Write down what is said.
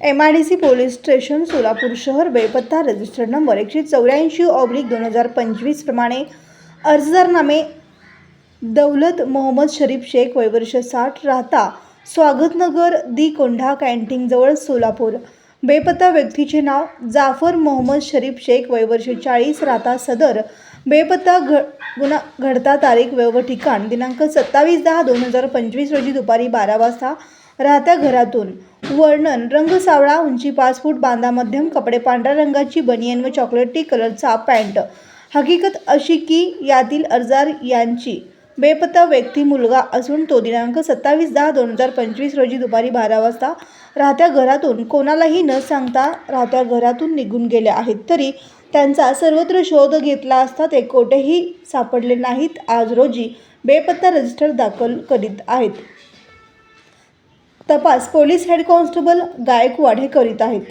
M I D C police station Solapur शहर बेपत्ता registered number एकशे चौऱ्याऐंशी ऑब्लिक दोन हजार पंचवीस प्रमाणे अर्जदारनामे दौलत मोहम्मद शरीफ शेख वयवर्ष साठ राहता स्वागतनगर दी कोंढा कॅन्टीनजवळ सोलापूर. बेपत्ता व्यक्तीचे नाव जाफर मोहम्मद शरीफ शेख वयवर्ष चाळीस राहता सदर बेपत्ता घ गुन्हा घडता तारीख वेळ व ठिकाण. दिनांक सत्तावीस दहा दोन हजार पंचवीस रोजी दुपारी बारा वाजता राहत्या घरातून वर्णन रंग सावळा उंची पाच फूट बांधा मध्यम कपडे पांढऱ्या रंगाची बनियन व चॉकलेटी कलरचा पॅन्ट. हकीकत अशी की यातील अर्जार यांची बेपत्ता व्यक्ती मुलगा असून तो दिनांक सत्तावीस दहा दोन हजार पंचवीस रोजी दुपारी बारा वाजता राहत्या घरातून कोणालाही न सांगता राहत्या घरातून निघून गेले आहेत. तरी त्यांचा सर्वत्र शोध घेतला असता ते कोठेही सापडले नाहीत. आज रोजी बेपत्ता रजिस्टर दाखल करीत आहेत. तपास पोलीस हेड कॉन्स्टेबल गायकवाड हे करीत आहेत.